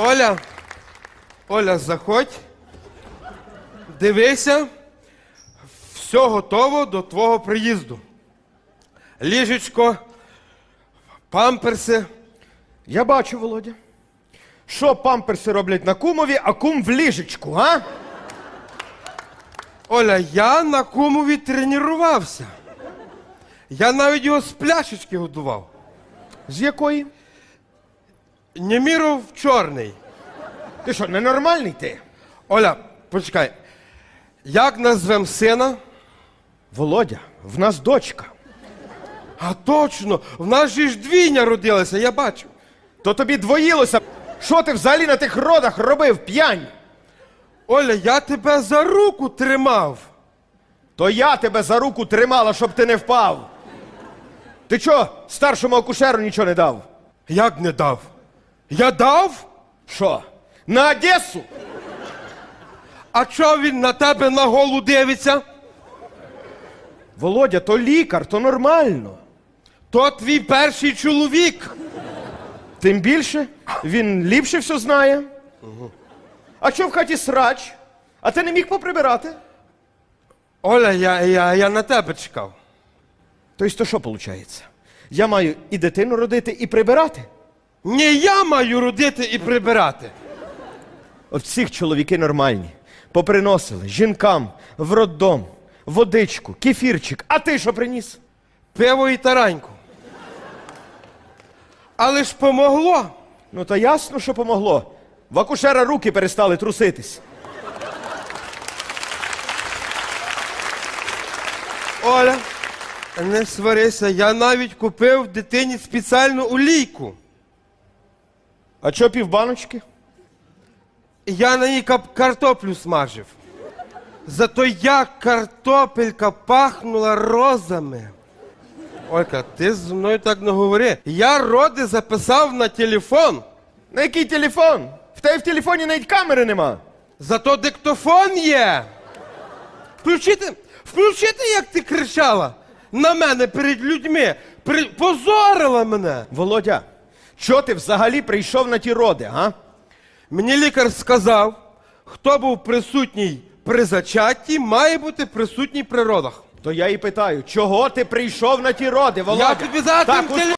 Оля, Оля, заходь. Дивися, все готово до твого приїзду. Ліжечко, памперси. Я бачу, Володя. Що памперси роблять на кумові, а кум в ліжечку, а? Оля, я на кумові тренувався. Я навіть його з пляшечки годував. З якої? Неміров чорний. Ти що, ненормальний ти? Оля, почекай. Як назвем сина? Володя, в нас дочка. А точно, в нас же ж двійня родилася, я бачу. То тобі двоїлося. Що ти взагалі на тих родах робив, п'янь? Оля, я тебе за руку тримав. То я тебе за руку тримала, щоб ти не впав. Ти чо, старшому акушеру нічого не дав? Як не дав? Я дав? Що? На Одесу? А чого він на тебе на голу дивиться? Володя, то лікар, то нормально. То твій перший чоловік. Тим більше він ліпше все знає. А що в хаті срач? А ти не міг поприбирати? Оля, я, я, я на тебе чекав. Тобто, то що виходить? Я маю і дитину родити, і прибирати? Не я маю родити і прибирати. От всіх чоловіки нормальні. Поприносили жінкам в роддом, водичку, кефірчик. А ти що приніс? Пиво і тараньку. Але ж помогло. Ну то ясно, що помогло. В акушера руки перестали труситись. Оля, не сварися, я навіть купив дитині спеціальну олійку. А що півбаночки? Я на ній кап- картоплю смажив. Зато як картопелька пахнула розами. Олька, ти зі мною так не говори. Я роди записав на телефон. На який телефон? В тебе в телефоні навіть камери нема. Зато диктофон є. Включити, включити, як ти кричала на мене перед людьми. При... Позорила мене. Володя, що ти взагалі прийшов на ті роди, а? Мені лікар сказав, хто був присутній при зачатті, має бути присутній при родах. То я і питаю, чого ти прийшов на ті роди, Володя? Я тобі зараз Так, тим теле-